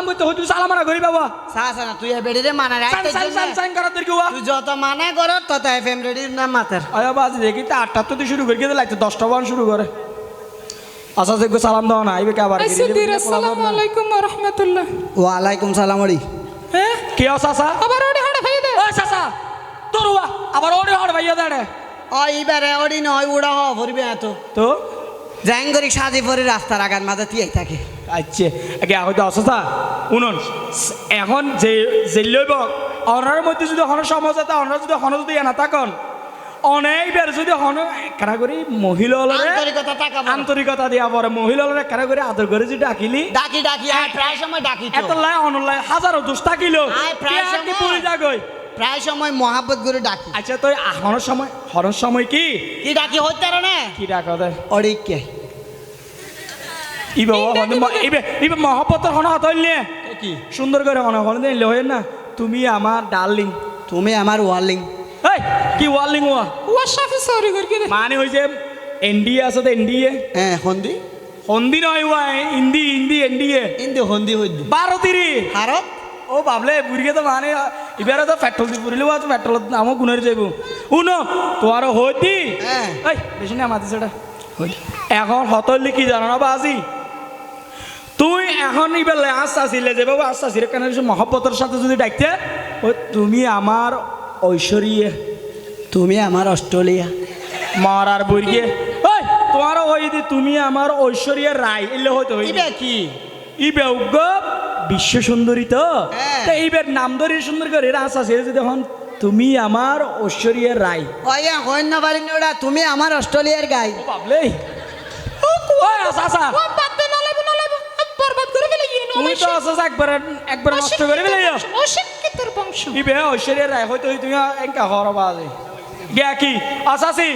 সালাম করতে হইতো সালাম না করি বাবা। সাসা না তুই বেড়ি রে মানা সাইন রাখতে সাইন সাইন সাইন করার কি হওয়া। তুই যত মানা কর তত এফ এম রেডির নাম মাতার। আয়া বাজ দেখি তা আটটা তো শুরু করে গেলে লাগতো দশটা বান শুরু করে। আচ্ছা দেখো সালাম দাও না আইবে কে আবার? আসসালামু আলাইকুম ওয়া রাহমাতুল্লাহ ওয়ালাইকুম সালাম আলি হ্যাঁ কে চাচা আবার ওড়ে হাড়ে ভাই দে। ওই চাচা তোর হুয়া আবার ওরে হড় ভাইয়া দাঁড়ে ও ইবারে ওডি নয় উড়া হওয়া ভরবে এত। তো? জাঙ্গরি সাজি পরে রাস্তার আগার মাঝে তিয়াই থাকে। আচ্ছা আগে হয়তো উনুন এখন যে যে লইব অনার মধ্যে যদি হন আছে অনার যদি হন যদি এনা থাকন অনেক বের যদি হন কেনা করি মহিলা আন্তরিকতা দিয়া পরে মহিলা কেনা করে আদর করে যদি ডাকিলি ডাকি ডাকি প্রায় সময় ডাকি তো। এত লাই অনলাই হাজারো দুষ থাকিল প্রায় সময়। পড়ে যাগই প্রায় সময় মহাব্বত করে ডাকি। আচ্ছা তুই হনের সময় হনের সময় কি? কি ডাকি হইতে না? কি ডাকা দেয় কে ইবে ও হন ইবে ইবে মহব্বতের হন হাত হইলে কি? সুন্দর করে হন হন দিলে হয় না। তুমি আমার ডার্লিং তুমি আমার ওয়ার্লিং এই কি ওয়ার্লিং ওয়া ওয়া শাফি সরি করে মানে হইছে এনডিএ আছে তো এনডিএ। হ্যাঁ হন্দি হন্দি নয় ওয়া হিন্দি হিন্দি এনডিএ। ইন্দি হন্দি হইদি বারো তিরি ভারত ও ভাবলে বুড়িকে তো মানে এবারে তো পেট্রোল দিয়ে পুরিলে তো পেট্রোল আমও গুণের যাইব উনো তোমার হইতি। হ্যাঁ। এই বেশি না মাতি সেটা এখন হতলি কি জানো না বাজি তুই এখন ইবেলে আস্তে আসিলে যে বাবু আস্তে আসিলে। কেন মহব্বতের সাথে যদি ডাকতে ও তুমি আমার ঐশ্বরিয়ে। তুমি আমার অস্ট্রেলিয়া মরার বইয়ে ওই তোমার ওই দি তুমি আমার ঐশ্বরিয়া রায় এলে হয়তো হই ইবে কি? ইবে উগ্র বিশ্ব সুন্দরী তো। হ্যাঁ। তো নাম ধরে সুন্দর করে রাস আছে যদি হন তুমি আমার ঐশ্বরিয়া রায়। ওয়া হইন পারি ওরা তুমি আমার অস্ট্রেলিয়ার গাই। বাবলে। আসা ও বাদ দে না লাইব না লাইব বরবাদ করে ফেলে তুমি তো আসা একবার একবার নষ্ট করে ফেলে যাও বংশ। ইবে ঐশ্বরিয়া রায়? হয়তো তুমি এঙ্কা হরবা আছে গিয়া কি? আসাসি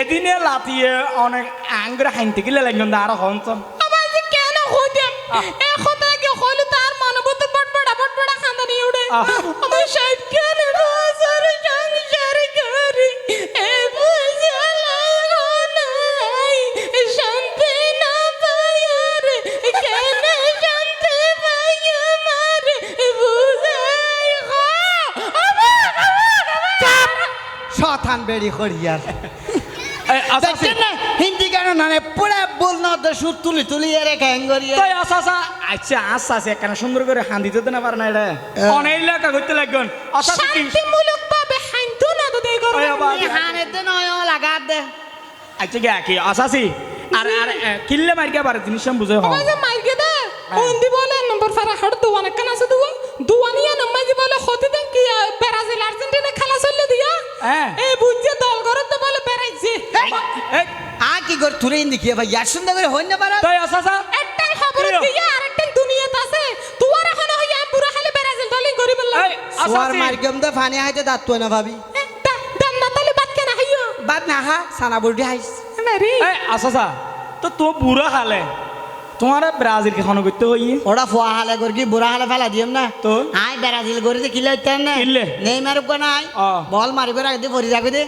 এদিনে লাতিয়ে অনেক আঙ্গুরে হাইনতে গেলে লাগবেন আর হন আবার যে কেন হই দে এখন থেকে হইল তার মানবতার বটবড়া খান্দানি উড়ে। আমার কেন শতান বেড়ি করিয়ার দেখছেন না হিন্দি গান না পুরা বল না তো সুর তুলি তুলি এরে তাই আচ্ছা আচ্ছা সুন্দর করে হান দিতে না পারে না এটা অনেক এলাকা করতে লাগবেন শান্তিমূলক ভাবে হাইতো না তো দেই আবার হানে দে নয় লাগা দে আচ্ছা কি কি আসাসি আর আর কিল্লে মারিকে পারে জিনিস বুঝে মাঝে মাইকে দে হিন্দি বলে নম্বর ফারা হাড় দুয়ান কেন আছে দুয়া দুয়ানিয়া নামাজি বলে হতে দেন কি ব্রাজিল আর্জেন্টিনা খেলা চললে দিয়া? হ্যাঁ। এই বুঝছে দল করত তো বলে বেড়াইছে। এই আ কি কর তুলে হিন্দি কি? ভাই ইয়ার সুন্দর করে হইন না পারা তাই আসা আসা একটাই খবর। দিয়া আরেকটাই দুনিয়াতে আছে। তুয়ার এখন হইয়া পুরা খালি ব্রাজিল দলই করি বললাম এই সোয়ার মার্গম দে ফানি হাইতে দাঁত তো না ভাবি। দাম না তাহলে বাদ কেন হাইও। বাদ না হা সানা বুড়ি হাইস। না রে এই আসা আসা তো তো বুড়া হালে তোমার ব্রাজিল কে খন করতে হই ওরা ফোয়া হালে কর কি বুড়া হালে ফেলা দিম না। তো? আই ব্রাজিল করে দে কিলে হইতেন না? কিলে? নেই মারুক কো নাই বল মারি করে রাখতে পরি যাবে দে।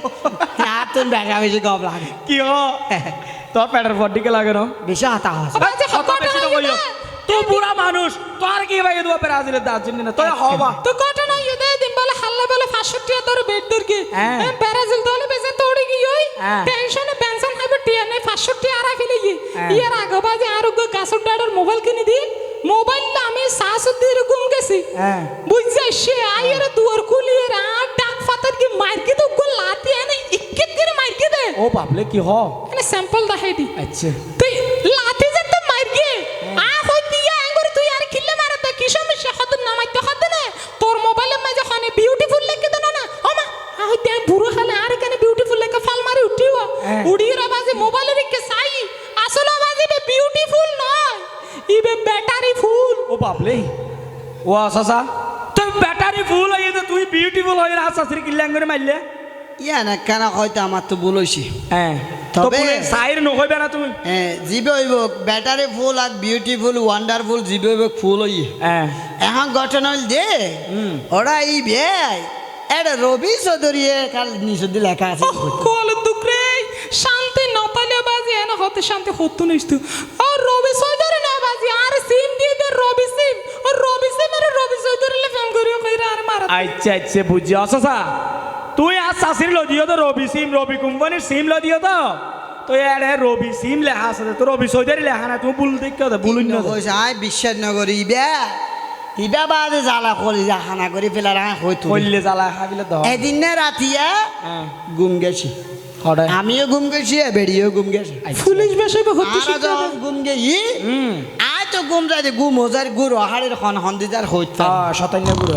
আর তুই বেড়া বেশি গপ লাগে। কি হ? তোর পেটের বডিকে লাগে না? বেশি হাতা হস। কথা বেশি না কইও তো বুড়া মানুষ তোর কি ভাই তোমার ব্রাজিলের দার্জিলিং তোর হবা। তো ঘটনা ইয়ে দিন বলে হাল্লা বলে ফাঁসটি ধরে বেড দরকি হ্যাঁ। ব্রাজিল দলে বেজে তোড়ি গিয়ে হ্যাঁ। টেনশনে টিয়া নেই ফাঁসটি আরা ফেলে গিয়ে। হ্যাঁ। ইয়ার আগে আরোগ্য গাছর মোবাইল কিনে দি মোবাইল আমি শাশুর দিয়ে ঘুম গেছি। হ্যাঁ। বুঝছে সে আইয়ের দুয়ার খুলি আর ডাক ফাতার কি মারকে তো গো লাতি এনে ইক্কিত করে মারকে দে? ও বাবলে কি হ? মানে স্যাম্পল দেখাই দি। আচ্ছা। তুই লাতি যে তো মারকে আ হই দিয়া আঙ্গুরি তুই আর খিল্লে মারতে কি সমস্যা হত নামাইতে হত না তোর মোবাইলে মাঝে হনে বিউটিফুল লেখে দেন না ওমা আ হই তে বুড়ো হলে আর কেন বিউটিফুল লেখে ফাল মারি উঠিও হ্যাঁ। উড়িয়ে বাজে মোবাইলে রেখে সাই আসলে বাজে বে বিউটিফুল নয় ইবে ব্যাটারি ফুল বাবলে ও আসা তুই ব্যাটারি ফুল হয়ে তো তুই বিউটিফুল হয়ে কিল্লাং করে মারলে ইয়া না কেন হয়তো আমার তো ভুল হইছি। হ্যাঁ তবে- সাইর নহইবে না তুমি। হ্যাঁ জিবে হইব ব্যাটারি ফুল আর বিউটিফুল ওয়ান্ডারফুল জিবে হইব ফুল হই হ্যাঁ। এখন ঘটনা হইল দে ওরা এই ভাই এটা রবি চৌধুরী কাল লেখা আছে। কল দুকরে শান্তি না পাইলে বাজে এনে হতে শান্তি হতো নিস্তু আর রবি আচ্ছা আচ্ছা বুঝছি অসা তুই আর চাষির দিও তো রবি সিম রবি কোম্পানির সিম লদিও তো। তো এর রবি সিম লেখা আছে তো রবি চৌধুরী লেখা না তুমি ভুল দেখতে দে ভুলুন না আই বিশ্বাস নগরী ইবা ইবা বাদে জ্বালা করি যা খানা করে ফেলার আয় হয়তো কইলে জ্বালা খাবিলে দ এদিন না রাতিয়া হ্যাঁ। গুম গেছি। আমিও গুম গেছি এ বেড়িও গুম গেছে। পুলিশ বেশে বহুত গুম গেছি আয় তো গুম যাই গুম হোজার গুর হাড়ের খন হন্দিদার হইতা হ্যাঁ শতান্য গুড়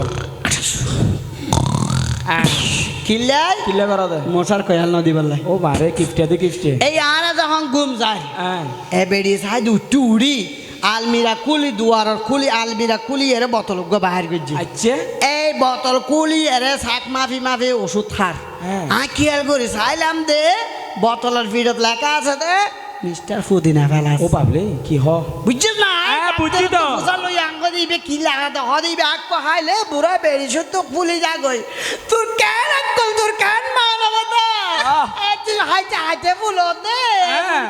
কিল্লাই? কিলে করা দে। মশার কয়াল নদী বললাই ও মারে কিফটে দে কিফটে এই আর যখন গুম যায় হ্যাঁ এ বেড়ি সাই উঠি উড়ি আলমিরা কুলি কুলি আলমিরা কুলি এর বোতল গো বাহির করছি আচ্ছা। এই বোতল কুলি এর শাক মাফি মাফি ওষুধ খার। হ্যাঁ। আই খেয়াল করি চাইলাম দে বোতলের ভিড়ত লেখা আছে দে মিস্টার ফুদিনা ফেলা ও বাবলে কি হ? বুঝছিস না? হ্যাঁ, বুঝছি তো। দিবে কি লাগাতে? হ দিবে আগ হাইলে বুড়া বেরিস তো ফুলি যা গই তোর কেন তোর কেন মানবতা তুই হাইতে হাইতে ফুলো দে। হ্যাঁ।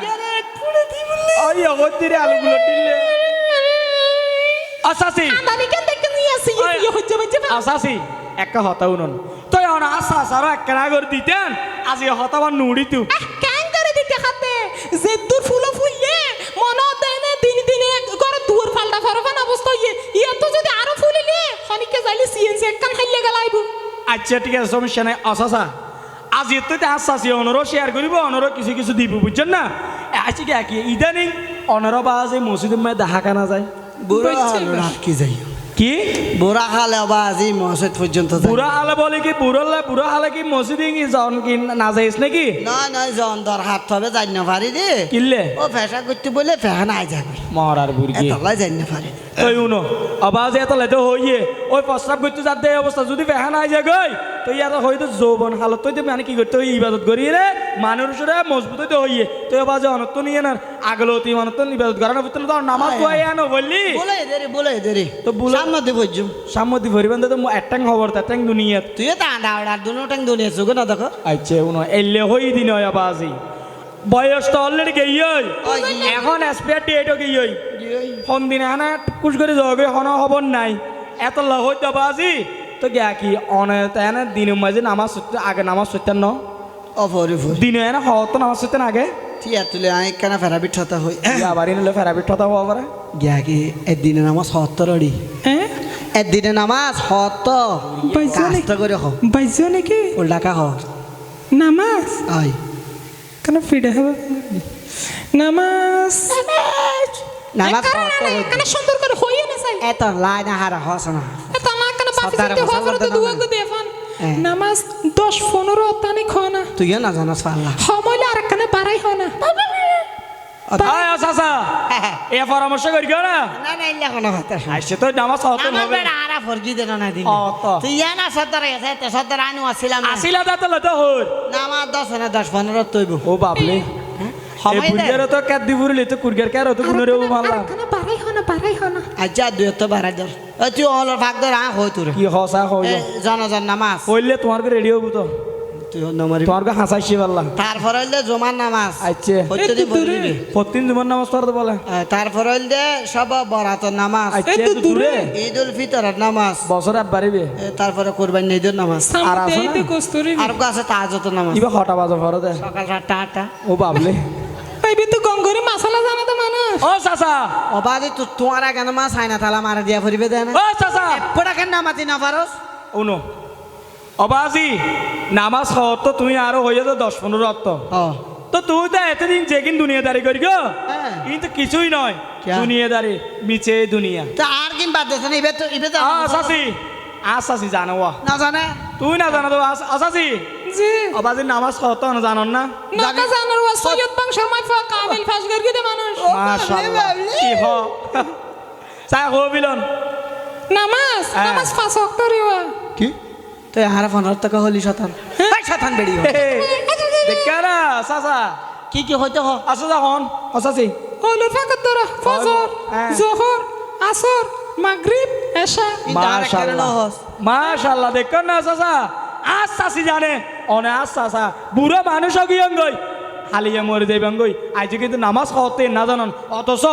ওই অগতিরে আলুগুলো টিললে। আসাসি। কেন দেখে নিয়ে আসি ইয়ে হচ্ছে হচ্ছে আসাসি। একটা হতা উনন। তো অন আসা আসারও একটা করে দিতেন। আজি হতাবার নুড়ি তু কেন করে দিতে খাতে যে দূর ফুলো ফুললে মনে না দিনে দূর ফালটা ফরফান অবস্থা ইয়ে ইয়ে তো যদি আরও ফুলিলে খনিকে যাইলে সিএনসি একখান খাইলে গেলাইব। আচ্ছা ঠিক আছে সমস্যা নাই। অসাসা তে তো আসাসি অনরও শেয়ার করিব অনরও কিছু কিছু দিব বুঝছেন না? আছি কি কি ইদানিং অনর বাজে মসজিদের মায় দেখা কানা যায়। বুড়া। রাত কি যাই কি? বুড়া খালে বা আজি মসজিদ পর্যন্ত বুড়া হালে বলে কি বুড়া বুড়া হালে কি মসজিদে কি জন কি না যাইস নাকি? নয় নয় জন দর হাত হবে যাই না পারি রে। কিনলে ও ফেসা করতে বলে ফেহা নাই যাবে। মরার বুড়ি এতলাই যাই না পারি। তুই উনো আবাজ এত লেতে হইয়ে ওই প্রস্তাব করতে যাতে অবস্থা যদি ফেহা নাই যায় গই তো ইয়ার হয়তো যৌবন হালত তো মানে কি করতে হই? ইবাদত করি রে। মানুষের মজবুত হইতে হইয়ে তো বাজে অনত্ত নিয়ে না আগলতি মানত ইবাদত করানো ভিতরে তো নামাজ পড়াই আনো বললি। বলে দেরি বলে দেরি তো বলে- সামনে দিব জুম সামতি ভরিবেন তো একটাং খবর তাটাং দুনিয়াত। তুই তো আন্ডা আন্ডা দুনো টাং দুনিয়া চোখে না দেখো? আচ্ছা উনো এলে হই দিন হয় আবাজি বয়স তো অলরেডি গেই ওই কি? এখন এসপিআর ডেটও গেই ফোন দিন এখানে কুচ করে যাবে হন খবর নাই। এত লহত যাবা আজি। তো গিয়া কি অনে তেনে দিনের মাঝে নামাজ সত্যি আগে নামাজ সত্যেন ন? অফরি ফুর দিনে এনে হওয়ার তো নামাজ সত্যেন আগে? ঠিক তুলে আই কেন ফেরা বিঠতা হই আবার নিলে ফেরাবি ঠতা হওয়া পারে গিয়া কি একদিনে নামাজ সত্তর অড়ি হ্যাঁ একদিনে নামাজ নি? কাজটা করে হ। বাইছো নাকি উল্টাকা হ। নামাজ? আই কেন ফিরে হবে নামাজ নামাজ সুন্দর করে হইয়ে না চাই এত লাই না হারা হস না। এটা না কেন বাপি সর্দার যেতে হওয়া মুসলমান তো তো দুয়া গো দেফান। নামাজ দশ পনেরো তানে খানা তুইও না জানাস পারলা সময় আর একখানে বাড়াই আয় চাচা এ পরামর্শ করি কেউ না না না ইল্লা কোনো কথা শুন তো নামাজ হতো আমার বেড়া আরা ফরকি দেন না দিন ও, তো। তুই ইয়া না সত্তর গেছে তে সত্তর আনু আসছিলাম না আসিলা দাঁত লতে হর না আমার না দশ পনেরো তৈব ও বাবলে এই সময় তো কাদ্দি তো কুরগের কার তো বাড়াই না বাড়াই না। আচ্ছা দুই তো বাড়া দর তুই অলর ভাগ দর আ হই তোর কি হসা হইল জনজন নামাজ। কইলে তোমার রেডি হব তো। তুই নমারি তোমার হাসাইছি পারলা তারপর হইলে জমান নামাজ। আচ্ছা। প্রত্যেকদিন একটু দূরে। পড়বি প্রতিদিন তোমার নামাজ পড়তে বলে তারপর হইলে সব বরাতর নামাজ। আচ্ছা দূরে ঈদ উল ফিতরের নামাজ। বছর আর বাড়িবে এ, তারপরে কোরবানি ঈদের নামাজ। আর আছে আর নামাজ। ইবা হটা বাজো ফর দে সকাল সাতটা আটটা ও বাবলে। পাইবি তো গঙ্গরে ও চাচা। অবাধে তো তোমার কেন মাছ আইনা থালা মারা দিয়া ফুরিবে দেয় না ও চাচা। পড়া কেন নামাতি না পারস উনো অবাজি নামাজ হওয়ার তো তুমি আরও হয়ে তো দশ পনেরো ও তো তুই তো এতদিন যেদিন দুনিয়াদারি করি গো। কিন্তু কিছুই নয়? দুনিয়াদারি মিছে দুনিয়া। তা আর কিন বাদ দেছ না ইবে তো ইবে তো আ সাসি আ সাসি জানো না জানে তুই না জানো তো আসাসি জি অবাজি নামাজ কত না জানন না? নাকা জানার ওয়া সৈয়দ বংশের মাইফা কামিল ফাস গর্গে দে মানুষ। মাশাআল্লাহ। কি হ? চাই হো বিলন। নামাজ হ্যাঁ। নামাজ ফাঁস অক্টরি ওয়া। কি? তো হারা পনেরো টাকা হলি শতান। এই শতান বেড়ি হ। দেখা না চাচা। কি কি হইতে হ? আসো যখন। অসাসি হলুর ফাঁকত ধরা ফজর হ্যাঁ। জোহর আসর মাগরিব এশা। মাশাআল্লাহ। মাশাআল্লাহ দেখো না চাচা। আজ চাচি জানে অনে আজ চাচা বুড়ো মানুষ গিয়ং গই হালিয়ে মরে দেবেন গই আজ কিন্তু নামাজ হতে না জানন। অথচ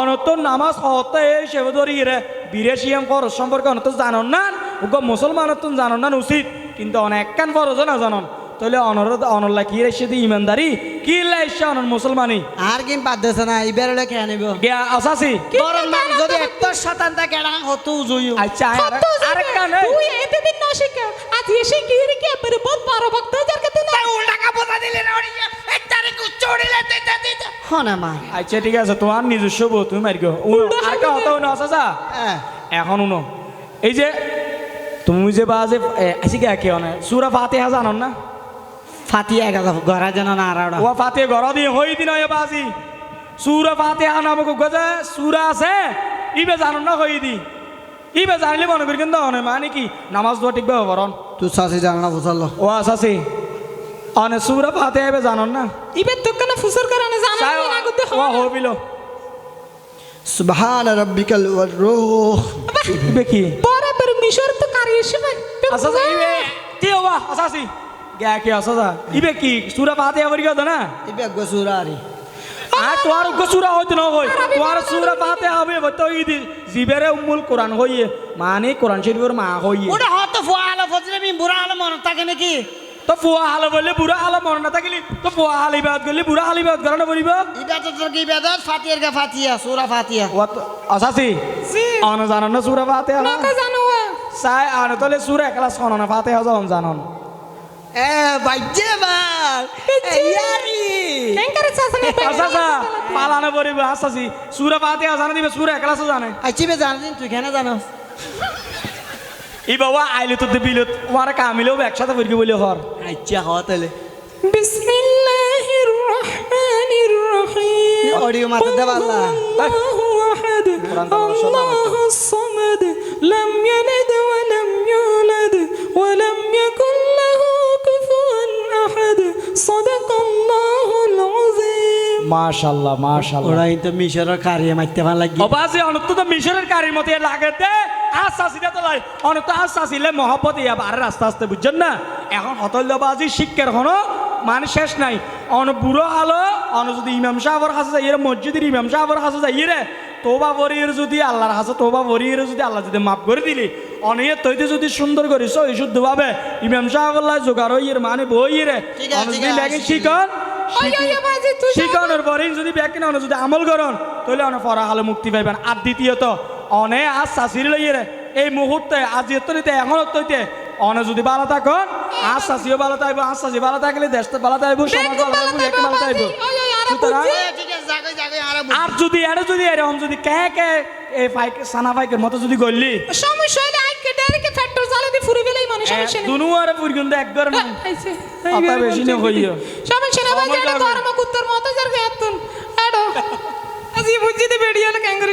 অনত নামাজ হতে সেবে ধরি রে। বিরে সিয়াম কর, সম্পর্কে অনত জানন না। ওগো মুসলমানের তুমি না, উচিত। কিন্তু অনেক কান ফরজও না জানন। তাহলে অনর অনল্লা কি রেসে দি ইমানদারি? কি লাইছে অনর মুসলমানি? আর কি বাদ দিছে না হলে কে আনিব গিয়া আসাসি? বরং মানুষ যদি এত শতান থাকে এটা হতো জুইও আচ্ছা আর- কান। তুই এতে দিন না শিখে। আজ এসে কি রে কি এবারে বহুত বড় ভক্ত যার কাছে না? হ্যাঁ না মা। আচ্ছা ঠিক আছে তোমার নিজস্ব বউ তুমি মারি গো। আর কা হতো উনো আসাসা? হ্যাঁ। এখন উনো। এই যে তুমি যে বাজে আসি কে কে অনে? সুরা ফাতিহা জানন না? ফাতিয়া গেল ঘরা যেন না আর ও ফাতিহা ঘর দিয়ে হই দিন হয় বাজি। সুরা ফাতিহা নামক গজা সুরা আছে ইবে জানন না হই দি। ইবে জানলে মনে করি কিন্তু অনে মানে কি নামাজ দোয়া ঠিক বরণ তুই শাসি জানা না বুঝালো ও আসাসি অনে সুরা ফাতিহা এবে জানন না। ইবে তো কেন ফুসর করে না জানা না করতে ও হবিল সুবহান রাব্বিকাল রূহ ইবে কি? পরে পরে মিশর তো কারি এসে ভাই আসাসা ইবে। কি হবা? আসাসি কি সুরা ফাতিহা বরি গদ না ইবে গসুরারি আর তোর গসুরা হইতো না হই তোর সুরা পাতে হবে বতো ইদি জিবেরে উম্মুল কোরআন হইয়ে মানে কোরআন শরীফের মা হইয়ে ওটা হতো ফুয়া আলো ফজরে আমি বুড়া আলো মনে থাকে নাকি তো ফুয়া হালে বললে বুড়া হালে মনে না থাকলি তো ফুয়া হালে বাদ গলি বুড়া হালে বাদ করানো বলিব ইবা তো তোর কি বেদত ফাতিয়ার গা ফাতিয়া সুরা ফাতিয়া ও তো আসাসি অন জানন না সুরা পাতে না কা জানো সাই আন তলে সুরা একলা শোনো না পাতে হাজার জানন পালানো পড়বে হাসাসি সুরা পাতে আসানো দিবে সুরা একলা জানে। আইছি বে জানে তুই কেন জানোস ই বাবা আইলে তো বিলত ওর কামিলেও একসাথে পড়বি বলে হর। আচ্ছা হওয়া তাহলে। বিসমিল্লাহির রহমানির রহিম। অডিও মাথা দেবাল্লাহ আল্লাহু। আহাদ আল্লাহু মাশাল্লাহ মাশাল্লাহ ওরা তো মিশরের কারিয়ে মাইতে ভালো লাগে। অবাজে অনত তো মিশরের কারির মতো লাগে দে তো লাই। অনত আসাসিলে মহব্বত ইয়া বারে আস্তে আস্তে বুঝছেন না? এখন হতল্যবাজি শিক্ষার হনো মান শেষ নাই। অন বুড়ো আলো অন যদি ইমাম সাহর হাসে যাই মসজিদের ইমাম সাহর হাসে যাই রে তোবা বরিয়ের যদি আল্লাহর হাসে তোবা বরিয়ের যদি আল্লাহ যদি মাফ করে দিলি অনিয়ে তৈতে যদি সুন্দর করিস এই শুদ্ধভাবে ইমাম সাহর জোগাড় হইয়ের মানে বইয়ের। শিকন শিখানোর পরে যদি ব্যাগ কিনা যদি আমল করন তাহলে অনেক মুক্তি পাইবেন। আর দ্বিতীয়ত অনে আজ শাশির লইয়ে রে এই মুহূর্তে আজ এতনিতে এখন তৈতে অনে যদি ভালো থাকুন আজ শাশিও ভালো থাকব আজ শাশি ভালো থাকলে দেশটা ভালো থাকব সমাজ ভালো থাকব ভালো থাকব। সুতরাং আর যদি এনে যদি এরকম যদি কে কে এই ফাইক সানা ফাইকের মতো যদি গললি সমস্যা সমস্যা নেই দুনু আর পুরগুন এক আইছে অত বেশি না হইও। সমস্যা না বাজে সমস্যা হবে। ধর্ম কুত্তর মতো যার গাতুন আড়ো আজি বুঝিতে বেড়িয়াল ক্যাঙ্গারু